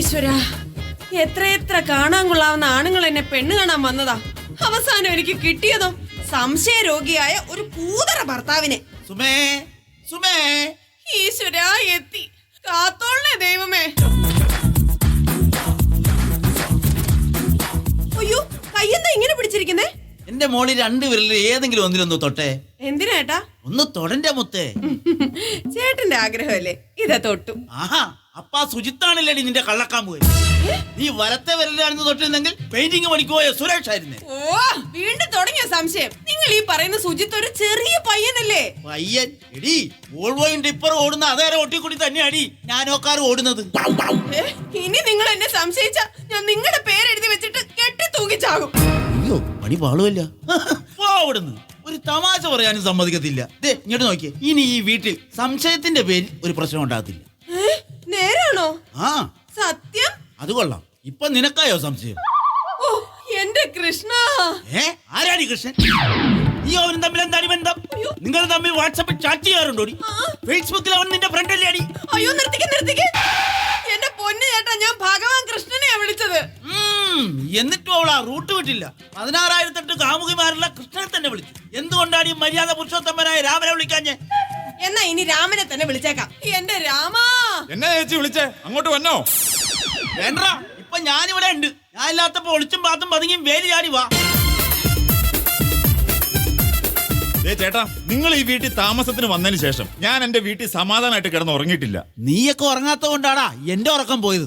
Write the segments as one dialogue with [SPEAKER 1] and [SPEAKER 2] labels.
[SPEAKER 1] ഈശ്വര എത്ര എത്ര കാണാൻ കൊള്ളാവുന്ന ആണുങ്ങൾ എന്നെ പെണ്ണ് കാണാൻ വന്നതാ. അവസാനം എനിക്ക് കിട്ടിയതോ സംശയ രോഗിയായ ഒരു പൂതറ ഭർത്താവിനെ.
[SPEAKER 2] സുമേ സുമേ.
[SPEAKER 1] ഈശ്വര എത്തി. കാത്തോളെ ദൈവമേ. അയ്യോ കയ്യെന്താ ഇങ്ങനെ പിടിച്ചിരിക്കുന്നേ?
[SPEAKER 2] എന്റെ മോളി രണ്ട് വിരലിൽ ഏതെങ്കിലും ഒന്നിലൊന്ന് തൊട്ടെ.
[SPEAKER 1] എന്തിനാട്ടാ
[SPEAKER 2] ഒന്ന് തൊടന്റെ മുത്തേ.
[SPEAKER 1] ചേട്ടന്റെ ആഗ്രഹമല്ലേ? ഇതാ തൊട്ടു.
[SPEAKER 2] ആഹാ അപ്പാ സുജിത്താണല്ലേടി നിന്റെ കള്ളക്കാൻ പോയി നീ വരത്തെ വരലാണെന്ന് തൊട്ടിരുന്നെങ്കിൽ പെയിന്റിങ് പണിക്ക് പോയ സുരേഷ് ആയിരുന്നേ.
[SPEAKER 1] ഓ വീണ്ടും തുടങ്ങിയ സംശയം? നിങ്ങൾ ഈ പറയുന്ന സുജിത്ത് ഒരു ചെറിയ പയ്യനല്ലേ?
[SPEAKER 2] പയ്യൻ? എടി വോൾവോയും ടിപ്പർ ഓടുന്ന അതേറെ ഒട്ടിക്കൂടി തന്നെയാടി ഞാനോക്കാർ ഓടുന്നത്.
[SPEAKER 1] ഇനി നിങ്ങൾ എന്നെ സംശയിച്ച ഞാൻ നിങ്ങളുടെ പേരെഴുതി വെച്ചിട്ട് കെട്ടി തൂക്കിച്ചാകും
[SPEAKER 2] അയ്യോ പണി പാളുമല്ല. പോ അവിടുന്ന്. ഒരു തമാശ പറയാനും സമ്മതിക്കത്തില്ല. ദേ ഇങ്ങോട്ട് നോക്കിയേ. ഇനി ഈ വീട്ടിൽ സംശയത്തിന്റെ പേരിൽ ഒരു പ്രശ്നം ഉണ്ടാകത്തില്ല.
[SPEAKER 1] നേരാണോ
[SPEAKER 2] ആ.
[SPEAKER 1] സത്യം?
[SPEAKER 2] അത് കൊള്ളാം. ഇപ്പൊ നിനക്കായോ സംശയം?
[SPEAKER 1] ഓ എന്റെ കൃഷ്ണ.
[SPEAKER 2] ഏ? ആരാടി കൃഷ്ണൻ? നീ അവനും തമ്മിൽ എന്താണ് ബന്ധം? നിങ്ങൾ തമ്മിൽ വാട്സപ്പിൽ ചാറ്റ് ചെയ്യാറുണ്ടോ ഫേസ്ബുക്കിൽ അവൻ നിന്റെ ഫ്രണ്ട് അല്ലേ അടി
[SPEAKER 1] അയ്യോ നിർത്തിക്ക് നിർത്തിക്ക്. എന്റെ പൊന്നു ചേട്ടാ ഞാൻ ഭഗവാൻ കൃഷ്ണനെയാ വിളിച്ചത്.
[SPEAKER 2] എന്നിട്ടും അവൾ ആ റൂട്ട് വിട്ടില്ല. പതിനാറായിരത്തെട്ട് കാമുകിമാരുള്ള കൃഷ്ണനെ തന്നെ വിളിച്ചു. എന്തുകൊണ്ടാണ് ഈ മര്യാദ പുരുഷോത്തമനായ രാമനെ വിളിക്കാഞ്ഞേ
[SPEAKER 1] എന്നാ ഇനി രാമനെ തന്നെ വിളിച്ചേക്കാം. എന്റെ രാമാ.
[SPEAKER 3] എന്നെ ചേച്ചി വിളിച്ചേ? അങ്ങോട്ട് വന്നോ?
[SPEAKER 2] വേണ്ട ഇപ്പൊ ഞാനിവിടെ ഉണ്ട്. ഞാൻ ഇല്ലാത്തപ്പോ ഒളിച്ചും പാത്തും പതുങ്ങിയും വേലി ചാടി വാ.
[SPEAKER 3] ഏ ചേട്ടാ നിങ്ങൾ ഈ വീട്ടിൽ താമസത്തിന് വന്നതിന് ശേഷം ഞാൻ എന്റെ വീട്ടിൽ സമാധാനമായിട്ട് കിടന്ന് ഉറങ്ങിയിട്ടില്ല.
[SPEAKER 2] നീയൊക്കെ ഉറങ്ങാത്ത കൊണ്ടാടാ എന്റെ ഉറക്കം പോയത്.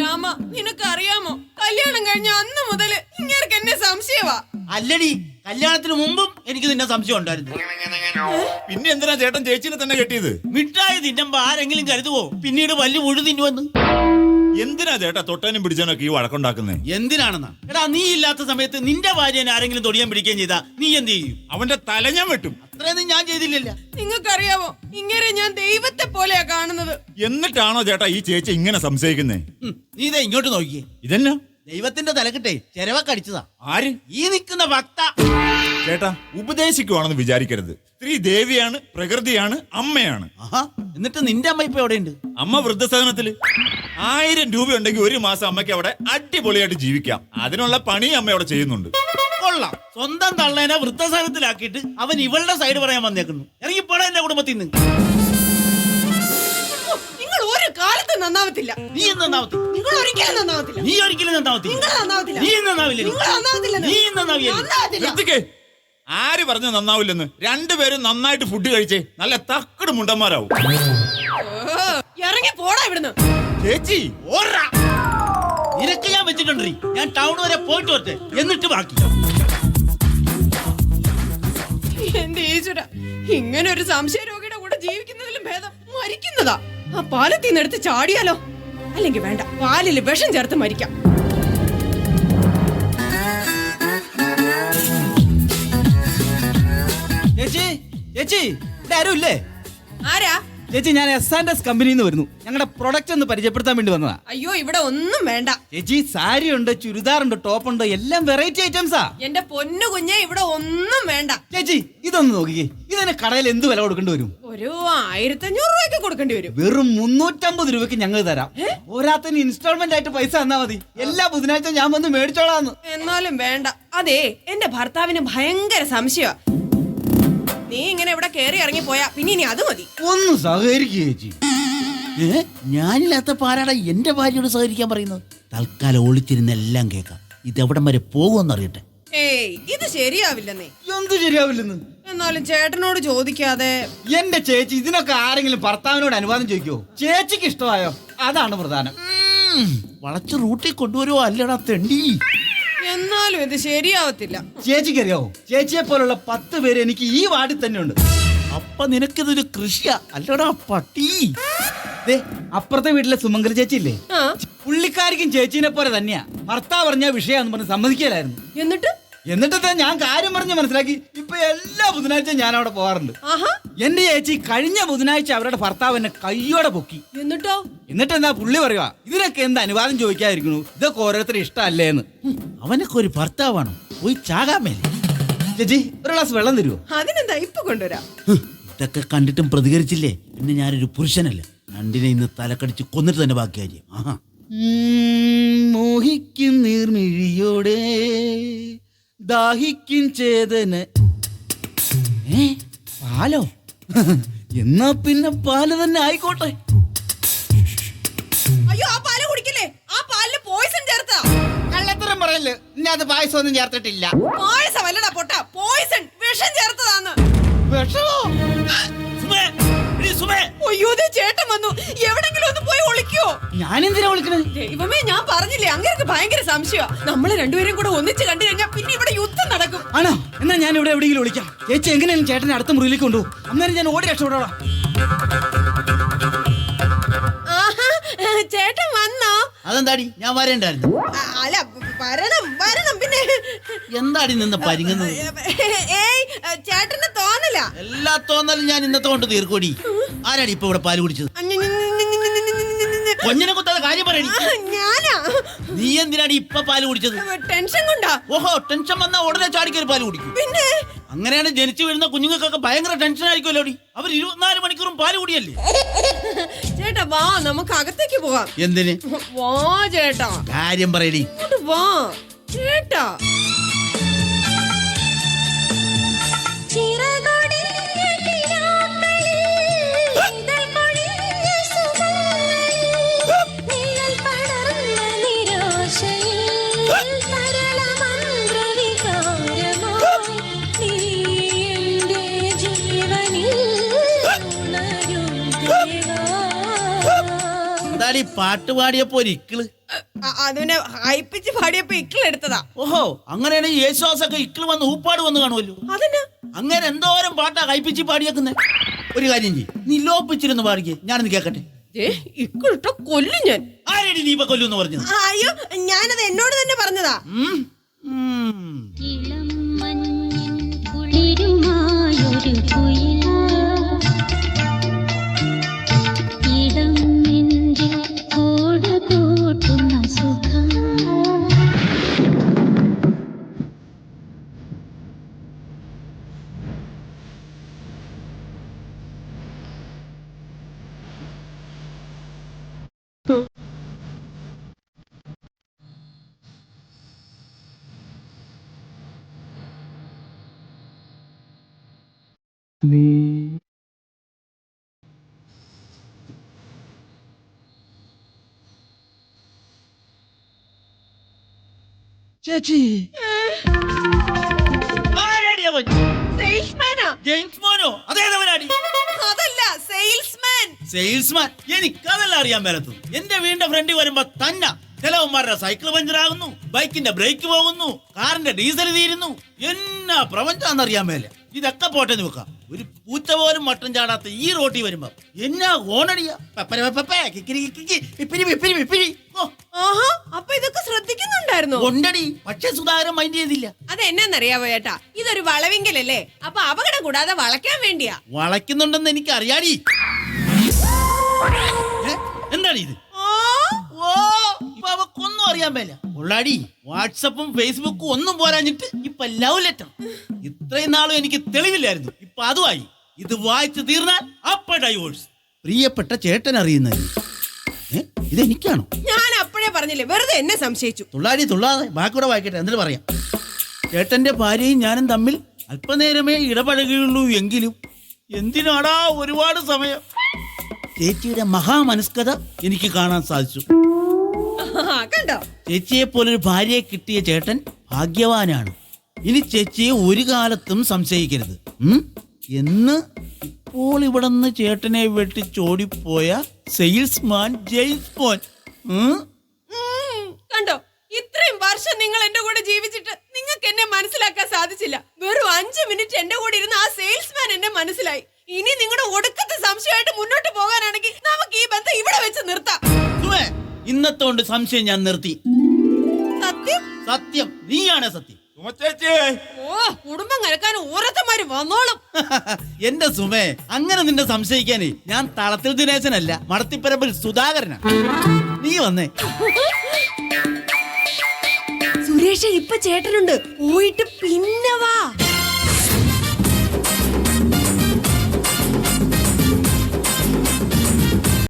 [SPEAKER 1] രാമ നിനക്ക് അറിയാമോ കല്യാണം കഴിഞ്ഞ അന്ന് മുതൽ ഇങ്ങേർക്ക് എന്നെ സംശയവാ.
[SPEAKER 2] അല്ലടി കല്യാണത്തിന് മുമ്പും എനിക്ക് നിന്നെ സംശയം ഉണ്ടായിരുന്നു.
[SPEAKER 3] പിന്നെ എന്തിനാ ചേട്ടൻ ചേച്ചിനെ തന്നെ കെട്ടിയത്?
[SPEAKER 2] മിഠായി തിന്നുമ്പോ ആരെങ്കിലും കരുതുവോ? പിന്നീട് വലിയ മുഴു തിന്നുവെന്ന്?
[SPEAKER 3] എന്തിനാ ചേട്ടാ തൊട്ടാനും പിടിച്ചാനൊക്കെ ഈ വഴക്കുണ്ടാക്കുന്നേ?
[SPEAKER 2] എന്തിനാണെന്നാ? എടാ നീ ഇല്ലാത്ത സമയത്ത് നിന്റെ ഭാര്യനെ ആരെങ്കിലും തൊടിയാൻ പിടിക്കുകയും ചെയ്താ നീ എന്ത് ചെയ്യും?
[SPEAKER 3] അവന്റെ തല ഞാൻ വെട്ടും.
[SPEAKER 2] അത്രയൊന്നും ഞാൻ ചെയ്തില്ലല്ല.
[SPEAKER 1] നിങ്ങൾക്കറിയാവോ ഇങ്ങനെ ഞാൻ ദൈവത്തെ പോലെയാ കാണുന്നത്.
[SPEAKER 3] എന്നിട്ടാണോ ചേട്ടാ ഈ ചേച്ചി ഇങ്ങനെ സംശയിക്കുന്നേ?
[SPEAKER 2] നീ ഇതാ ഇങ്ങോട്ട് നോക്കിയേ.
[SPEAKER 3] ഇതെന്നാ?
[SPEAKER 2] ദൈവത്തിന്റെ തലക്കിട്ടെ ചെരവക്കടിച്ചതാ
[SPEAKER 3] ആര്?
[SPEAKER 2] ഈ നിൽക്കുന്ന ഭക്ത
[SPEAKER 3] ചേട്ടാ ഉപദേശിക്കുവാണെന്ന് വിചാരിക്കരുത്. സ്ത്രീ ദേവിയാണ് പ്രകൃതിയാണ് അമ്മയാണ്.
[SPEAKER 2] ആഹാ എന്നിട്ട് നിന്റെ അമ്മ ഇപ്പൊ എവിടെയുണ്ട്?
[SPEAKER 3] അമ്മ വൃദ്ധസദനത്തിൽ. ആയിരം രൂപ ഉണ്ടെങ്കിൽ ഒരു മാസം അമ്മയ്ക്ക് അവിടെ അടിപൊളിയായിട്ട് ജീവിക്കാം. അതിനുള്ള പണി അമ്മ അവിടെ ചെയ്യുന്നുണ്ട്.
[SPEAKER 2] കൊള്ളാം. സ്വന്തം തള്ളേനെ വൃദ്ധസദനത്തിലാക്കിയിട്ട് അവൻ ഇവളുടെ സൈഡ് പറയാൻ വന്നേക്കുന്നു. ഇറങ്ങിപ്പോടാ എന്റെ കുടുംബത്തിൽ നിന്ന്
[SPEAKER 1] നന്നാവത്തില്ല.
[SPEAKER 2] നീ നന്നാവത്തില്ല?
[SPEAKER 1] നിങ്ങൾ ഒരിക്കലും നന്നാവത്തില്ല.
[SPEAKER 2] നീ ഒരിക്കലും നന്നാവത്തില്ല.
[SPEAKER 1] നിങ്ങൾ നന്നാവത്തില്ല.
[SPEAKER 2] നീ നന്നാവില്ല
[SPEAKER 1] നിങ്ങൾ നന്നാവത്തില്ല.
[SPEAKER 2] നീ നന്നാവില്ല
[SPEAKER 1] നന്നാവത്തില്ല.
[SPEAKER 3] നിർത്തിക്കേ ആര് പറഞ്ഞു നന്നാവില്ലെന്ന്? രണ്ടുപേരും നന്നായിട്ട് ഫുഡ് കഴിച്ചേ. നല്ല തക്കട് മുണ്ടന്മാരാവും.
[SPEAKER 1] ഇറങ്ങി പോടാ ഇവിടുന്ന്.
[SPEAKER 3] ചേച്ചി
[SPEAKER 2] ഓടാ. നിനക്ക് ഞാൻ വെച്ചിട്ടുണ്ട് ഞാൻ ടൗൺ വരെ പോയിട്ട് വരട്ടെ. എന്നിട്ട് ബാക്കി.
[SPEAKER 1] എന്റെ ഈശ്വര ഇങ്ങനെ ഒരു സംശയ രോഗിയുടെ കൂടെ ജീവിക്കുന്നതിലും ഭേദം മരിക്കുന്നതാ. ആ പാലത്തിൽ നിന്ന് എടുത്ത് ചാടിയാലോ? അല്ലെങ്കിൽ വേണ്ട പാലിൽ വിഷം ചേർത്ത് മരിക്കാം.
[SPEAKER 4] ചേച്ചി ചേച്ചി ഇതാരും ഇല്ലേ?
[SPEAKER 1] ആരാ?
[SPEAKER 4] ചേച്ചി ഞാൻ എസ് ആൻഡ് എസ് കമ്പനിയിൽ നിന്ന് വരുന്നു. ഞങ്ങളുടെ പ്രൊഡക്റ്റ് ഒന്ന് പരിചയപ്പെടുത്താൻ വേണ്ടി വന്നതാ.
[SPEAKER 1] അയ്യോ ഇവിടെ ഒന്നും വേണ്ട.
[SPEAKER 4] ചേച്ചി സാരി ഉണ്ട് ചുരിദാർ ഉണ്ട് ടോപ്പ് ഉണ്ട് എല്ലാം വെറൈറ്റി ഐറ്റംസാ
[SPEAKER 1] എന്റെ പൊന്നു കുഞ്ഞെ ഇവിടെ ഒന്നും വേണ്ട.
[SPEAKER 4] ചേച്ചി ഇതൊന്ന് നോക്കിക്കേ. ഇതിന് കടയിൽ എന്ത് വില കൊടുക്കേണ്ടി വരും?
[SPEAKER 1] ഒരു ആയിരത്തഞ്ഞൂറ് രൂപയ്ക്ക് കൊടുക്കേണ്ടി വരും.
[SPEAKER 4] വെറും മുന്നൂറ്റമ്പത് രൂപയ്ക്ക് ഞങ്ങൾ തരാം. ഒരാത്തിന് ഇൻസ്റ്റാൾമെന്റ് ആയിട്ട് പൈസ തന്നാ മതി. എല്ലാ ബുധനാഴ്ച ഞാൻ വന്ന് മേടിച്ചോളാന്ന്.
[SPEAKER 1] എന്നാലും വേണ്ട. അതെ എന്റെ ഭർത്താവിന് ഭയങ്കര സംശയമാ നീ ഇങ്ങനെ ഇവിടെ കേറി ഇറങ്ങി പോയാ പിന്നെ ഇനി അത് മതി.
[SPEAKER 4] ഒന്ന് സഹകരിക്കുക ചേച്ചി.
[SPEAKER 2] ഏ? ഞാനില്ലാത്ത പാരാടാ എന്റെ ഭാര്യയോട് സഹകരിക്കാൻ പറയുന്നത്? തൽക്കാലം ഒളിച്ചിരുന്ന് എല്ലാം കേൾക്കാം ഇതെവിടം വരെ പോകുമെന്ന് അറിയട്ടെ.
[SPEAKER 1] ഏയ് ഇത് ശരിയാവില്ലെന്നേ.
[SPEAKER 4] എന്ത് ശരിയാവില്ലെന്ന്?
[SPEAKER 1] എന്നാലും ചേട്ടനോട് ചോദിക്കാതെ.
[SPEAKER 4] എന്റെ ചേച്ചി ഇതിനൊക്കെ ആരെങ്കിലും ഭർത്താവിനോട് അനുവാദം ചോദിക്കോ? ചേച്ചിക്ക് ഇഷ്ടമായോ? അതാണ് പ്രധാനം.
[SPEAKER 2] ഉം, വളച്ച് റൂട്ടിൽ കൊണ്ടുവരുവോ അല്ലടാ തെണ്ടി.
[SPEAKER 1] എന്നാലും ഇത് ശരിയാവത്തില്ല.
[SPEAKER 4] ചേച്ചിക്ക് അറിയാവോ ചേച്ചിയെ പോലുള്ള പത്ത് പേര് എനിക്ക് ഈ വാർഡിൽ തന്നെ ഉണ്ട്
[SPEAKER 2] അപ്പൊ നിനക്കിതൊരു കൃഷിയാ. അല്ലടാ പട്ടി.
[SPEAKER 4] ദേ അപ്പുറത്തെ വീട്ടിലെ സുമംഗല ചേച്ചി ഇല്ലേ
[SPEAKER 1] ആ.
[SPEAKER 4] പുള്ളിക്കാരിക്കും ചേച്ചീനെ പോലെ തന്നെയാ. ഭർത്താവ് പറഞ്ഞ വിഷയാന്ന് പറഞ്ഞ് സമ്മതിക്കലായിരുന്നു
[SPEAKER 1] എന്നിട്ട്?
[SPEAKER 4] എന്നിട്ട് ഞാൻ കാര്യം പറഞ്ഞ് മനസ്സിലാക്കി. ഇപ്പൊ എല്ലാ ബുധനാഴ്ചയും ഞാൻ അവിടെ പോകാറുണ്ട്
[SPEAKER 1] ആഹാ.
[SPEAKER 4] എന്റെ ചേച്ചി കഴിഞ്ഞ ബുധനാഴ്ച അവരുടെ ഭർത്താവ് എന്നെ കയ്യോടെ പൊക്കി.
[SPEAKER 1] എന്നിട്ടോ?
[SPEAKER 4] എന്നിട്ട് എന്താ പുള്ളി പറയുക ഇതിനൊക്കെ എന്ത് അനുവാദം ചോദിക്കാതിരിക്കണു ഇതൊക്കെ ഓരോരുത്തരും ഇഷ്ടമല്ലേന്ന്.
[SPEAKER 2] അവനൊക്കെ ഒരു ഭർത്താവാണ്. പോയി ചാകാൻ മേലെ.
[SPEAKER 4] ചേച്ചി ഒരു ഗ്ലാസ് വെള്ളം തരുമോ
[SPEAKER 1] അതിനെന്താ ഇപ്പൊ കൊണ്ടുവരാം?
[SPEAKER 2] ഇതൊക്കെ കണ്ടിട്ടും പ്രതികരിച്ചില്ലേ? പിന്നെ ഞാനൊരു പുരുഷനല്ല. രണ്ടിനെ ഇന്ന് തലക്കടിച്ച് കൊന്നിട്ട് തന്നെ ബാക്കി കാര്യം ആഹാ.
[SPEAKER 4] മോഹിക്കും നീർമിഴിയോടെ ദാഹിക്കും ചേതന. ഏ പാലോ? എന്നാ പിന്നെ പാൽ തന്നെ ആയിക്കോട്ടെ. പറയല്ലേ ഇനി അത് പായസം ഒന്നും ചേർത്തിട്ടില്ല.
[SPEAKER 1] പായസം അല്ലടാ പൊട്ട. പോയിസൺ വിഷം ചേർത്തതാന്ന്.
[SPEAKER 4] വിഷമോ?
[SPEAKER 2] സുമേ എടീ സുമേ.
[SPEAKER 1] അയ്യോ ദേ ചേട്ടൻ വന്നു. എവിടെങ്കിലും ഒന്ന് പോയി ഒളിക്കോ.
[SPEAKER 4] ഞാനെന്തിനാ വിളിക്കണത്
[SPEAKER 1] ദൈവമേ ഞാൻ പറഞ്ഞില്ലേ അങ്ങനെയൊക്കെ ഭയങ്കര സംശയമാ നമ്മൾ രണ്ടുപേരും കൂടെ ഒന്നിച്ച് കണ്ടു കഴിഞ്ഞാൽ പിന്നെ ഇവിടെ യുദ്ധം നടക്കും.
[SPEAKER 4] ആണോ? എന്നാ ഞാൻ ഇവിടെ എവിടെയെങ്കിലും വിളിക്കാം ചേച്ചി എങ്ങനെയാണ് ചേട്ടനെ അടുത്ത മുറിയിലേക്ക് കൊണ്ടുപോകും. അന്നേരം ഞാൻ ഓടി
[SPEAKER 1] രക്ഷപ്പെടാം. ചേട്ടൻ വന്നോ?
[SPEAKER 2] അതെന്താടി? ഞാൻ വരേണ്ടായിരുന്നു.
[SPEAKER 1] അല്ല വരണം.
[SPEAKER 2] എന്താടി നിന്ന് പരിങ്ങുന്നത്?
[SPEAKER 1] ഏയ് ചേട്ടന് തോന്നില്ല
[SPEAKER 2] എല്ലാ തോന്നലും ഞാൻ ഇന്നത്തെ കൊണ്ട് തീർക്കൂടി ആരാടി ഇപ്പൊ ഇവിടെ പാൽ കുടിച്ചത്? കൊഞ്ഞിനെ കുത്താതെ കാര്യം പറയണി
[SPEAKER 1] ഞാനാ?
[SPEAKER 2] നീ എന്തിനാടി ഇപ്പൊ പാൽ കുടിച്ചത്?
[SPEAKER 1] ടെൻഷൻ കൊണ്ടാ.
[SPEAKER 2] ഓഹോ ടെൻഷൻ വന്നാ ഉടനെ ചാടിക്കൊരു പാൽ കുടിക്കും.
[SPEAKER 1] പിന്നെ?
[SPEAKER 2] അങ്ങനെയാണ് ജനിച്ചു വരുന്ന കുഞ്ഞുങ്ങൾക്കൊക്കെ ഭയങ്കര ടെൻഷൻ ആയിരിക്കുമല്ലോ അവർ ഇരുപത്തിനാല് മണിക്കൂറും പാൽ കുടിയല്ലേ?
[SPEAKER 1] ചേട്ടാ വാ നമുക്ക് അകത്തേക്ക് പോവാം.
[SPEAKER 2] എന്തിന്?
[SPEAKER 1] വാ ചേട്ടാ.
[SPEAKER 2] കാര്യം പറയടി.
[SPEAKER 1] വാ. ചേട്ടാ.
[SPEAKER 2] എന്താടി പാട്ട് പാടിയപ്പോ
[SPEAKER 1] ഇക്കിൾ അതിനെ ഹൈപ്പിച്ച് പാടിയപ്പോ ഇക്കിളെടുത്തതാ
[SPEAKER 2] ഓഹോ അങ്ങനെയാണെങ്കിൽ യേശുദാസൊക്കെ ഇക്കിൾ വന്ന് ഊപ്പാട് വന്ന് കാണുമല്ലോ
[SPEAKER 1] അതിന്?
[SPEAKER 2] അങ്ങനെ എന്തോരം പാട്ടാ ഹൈപ്പിച്ച് പാടിയേക്കുന്നേ. ഒരു കാര്യം ചെയ്യ് നീ ലോപ്പിച്ചിരുന്ന് പാടിക്കേ ഞാനൊന്ന് കേക്കട്ടെ.
[SPEAKER 1] ഏ ഇക്കിളിട്ട കൊല്ലും ഞാൻ
[SPEAKER 2] ആരടി നീ ഇപ്പൊ കൊല്ലൂന്ന് പറഞ്ഞത്
[SPEAKER 1] ആ, അയ്യോ ഞാനത് എന്നോട് തന്നെ പറഞ്ഞതാ
[SPEAKER 2] ഉം? ഉം.
[SPEAKER 5] ഇളം മഞ്ഞിൻ കുളിരുമായൊരു കുയിൽ
[SPEAKER 4] ചേച്ചി.
[SPEAKER 2] ആരടിയാ അവൻ? ജെയിംസ് മോനോ? അതേതവനാടി?
[SPEAKER 1] അതല്ല സെയിൽസ്മാൻ.
[SPEAKER 2] സെയിൽസ്മാൻ എനിക്കതല്ല അറിയാൻ മേലത്ത് എന്റെ വീടിന്റെ ഫ്രണ്ട് വരുമ്പോ തന്നെ ചിലവന്മാരുടെ സൈക്കിൾ പഞ്ചറാകുന്നു ബൈക്കിന്റെ ബ്രേക്ക് പോകുന്നു കാറിന്റെ ഡീസൽ തീരുന്നു. എന്നാ പ്രപഞ്ചാന്നറിയാൻ മേലെ? ഇതൊക്കെ പോട്ടെ നോക്കാം. ഒരു പൂച്ച പോലും മട്ടൻ ചാടാത്ത ഈ റോട്ടി വരുമ്പോ എന്നാ ഓണടിയാ.
[SPEAKER 1] അപ്പൊ ഇതൊക്കെ ശ്രദ്ധിക്കുന്നുണ്ടായിരുന്നു?
[SPEAKER 2] കൊണ്ടടി പക്ഷെ സുധാകരൻ മൈൻഡ് ചെയ്തില്ല.
[SPEAKER 1] അത് എന്നാന്നറിയാവോ ചേട്ടാ ഇതൊരു വളവിങ്കലല്ലേ? അപ്പൊ അപകടം കൂടാതെ വളയ്ക്കാൻ വേണ്ടിയാ.
[SPEAKER 2] വളയ്ക്കുന്നുണ്ടെന്ന് എനിക്ക് അറിയാടി? എന്താണ് ഇത്? അവക്കൊന്നും അറിയാൻ ഉള്ളാടി വാട്സപ്പും ഫേസ്ബുക്കും ഒന്നും പോരാഞ്ഞിട്ട് ഇപ്പൊ ലവ് ലെറ്റർ ഇത്രയും നാളും എനിക്ക് തെളിവില്ലായിരുന്നു. ഇപ്പൊ അതുമായി. ഇത് വായിച്ചു തീർന്നാൽ അപ്പ ഡൈവോഴ്സ് പ്രിയപ്പെട്ട ചേട്ടൻ അറിയുന്നത്. ഏ? ഇത് എനിക്കാണോ?
[SPEAKER 1] ഞാൻ അപ്പോഴേ പറഞ്ഞില്ലേ വെറുതെ എന്നെ സംശയിച്ചു.
[SPEAKER 2] തുള്ളാടി തുള്ളാതെ. ബാക്കിയുടെ വായിക്കട്ടെ എന്നിട്ട് പറയാം. ചേട്ടന്റെ ഭാര്യയും ഞാനും തമ്മിൽ അല്പനേരമേ ഇടപഴകുകയുള്ളൂ എങ്കിലും എന്തിനാടാ ഒരുപാട് സമയം? ചേച്ചിയുടെ മഹാമനസ്കത എനിക്ക് കാണാൻ സാധിച്ചു.
[SPEAKER 1] കണ്ടോ?
[SPEAKER 2] ചേച്ചിയെ പോലൊരു ഭാര്യയെ കിട്ടിയ ചേട്ടൻ ഭാഗ്യവാനാണ്. ഇനി ചേച്ചിയെ ഒരു കാലത്തും സംശയിക്കരുത്. എന്ന് ഇപ്പോൾ ഇവിടെ നിന്ന് ചേട്ടനെ വെട്ടിച്ചോടിപ്പോയ സെയിൽസ്മാൻ ജെയിംസ്? ഉം,
[SPEAKER 1] കണ്ടോ? ഇത്രയും വർഷം നിങ്ങൾ എന്റെ കൂടെ ജീവിച്ചിട്ട് നിങ്ങൾക്ക് എന്നെ മനസ്സിലാക്കാൻ സാധിച്ചില്ല. വെറും അഞ്ചു മിനിറ്റ് എന്റെ കൂടെ ഇരുന്ന് ആ സെയിൽസ്മാൻ എന്നെ മനസ്സിലായി. ഇനി നിങ്ങളുടെ ഒടുക്കത്തെ സംശയമായിട്ട് മുന്നോട്ട് പോകാനാണെങ്കിൽ നമുക്ക് ഈ ബന്ധം ഇവിടെ വെച്ച് നിർത്താം.
[SPEAKER 2] സുമേ, ഇന്നത്തെ കൊണ്ട് സംശയം ഞാൻ നിർത്തി.
[SPEAKER 1] സത്യം?
[SPEAKER 2] സത്യം. നീയാണ് സത്യം.
[SPEAKER 1] ഓ കുടുംബം കലക്കാൻ ഓരോരുത്തന്മാര് വന്നോളും.
[SPEAKER 2] എന്റെ സുമേ അങ്ങനെ നിന്നെ സംശയിക്കാനേ ഞാൻ തളത്തിൽ ദിനേശനല്ല മടത്തിപ്പരമ്പിൽ സുധാകരനാ. നീ വന്നേ.
[SPEAKER 1] സുരേഷ് ഇപ്പൊ ചേട്ടനുണ്ട്. പോയിട്ട് പിന്നെ വാ.